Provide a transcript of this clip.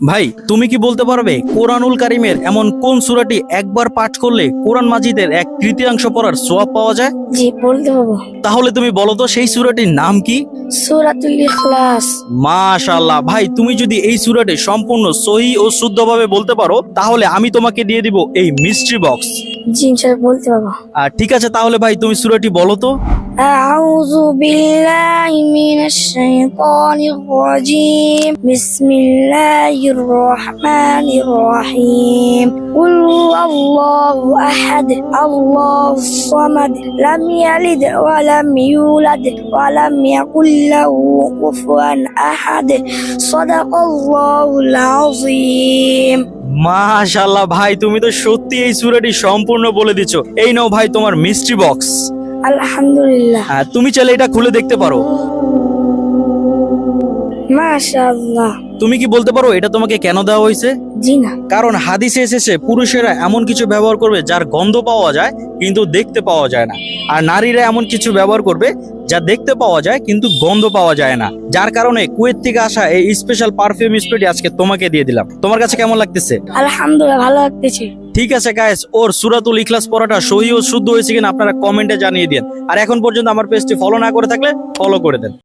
ভাই তুমি কি বলতে পারবে কোরআনুল কারিমের এমন কোন সূরাটি একবার পাঠ করলে কোরআন মাজিদের এক তৃতীয়াংশ পড়ার সোয়াব পাওয়া যায়? জি বলতে পারব তাহলে তুমি বলো তো সেই সূরাটির নাম কি? সুরাতুল ইখলাস। মাশাআল্লাহ ভাই তুমি যদি এই সূরাটি সম্পূর্ণ সহি ও শুদ্ধভাবে বলতে পারো তাহলে আমি তোমাকে দিয়ে দিব এই মিস্ট্রি বক্স জি ইনশাআল্লাহ বলতে পারব আর ঠিক আছে তাহলে ভাই তুমি সূরাটি বলো তো। أعوذ بالله من الشيطان الرجيم بسم الله الرحمن الرحيم قل هو الله أحد الله الصمد لم يلد ولم يولد ولم يكن له كفوا أحد صدق الله العظيم মাশাআল্লাহ ভাই তুমি তো সত্যি এই সূরাটি সম্পূর্ণ বলে দিছো এই নাও ভাই তোমার মিস্ট্রি বক্স আলহামদুলিল্লাহ। হ্যাঁ তুমি চাইলে এটা খুলে দেখতে পারো। মাশাআল্লাহ। তুমি কি বলতে পারো এটা তোমাকে কেন দেওয়া হয়েছে? জি না। কারণ হাদিসে এসেছে পুরুষেরা এমন কিছু ব্যবহার করবে যার গন্ধ পাওয়া যায় কিন্তু দেখতে পাওয়া যায় না। আর নারীরা এমন কিছু ব্যবহার করবে যা দেখতে পাওয়া যায় কিন্তু গন্ধ পাওয়া যায় না। যার কারণে কুয়েত থেকে আসা এই স্পেশাল পারফিউম স্প্রেটি আজকে তোমাকে দিয়ে দিলাম। তোমার কাছে কেমন লাগতেছে? আলহামদুলিল্লাহ ভালো লাগতেছে। ঠিক আছে গায়েস ওর সুরাতুল ইখলাস পড়াটা সহি ও শুদ্ধ হয়েছে কিনা আপনারা কমেন্টে জানিয়ে দিন। আর এখন পর্যন্ত আমার পেজটি ফলো না করে থাকলে ফলো করে দেন।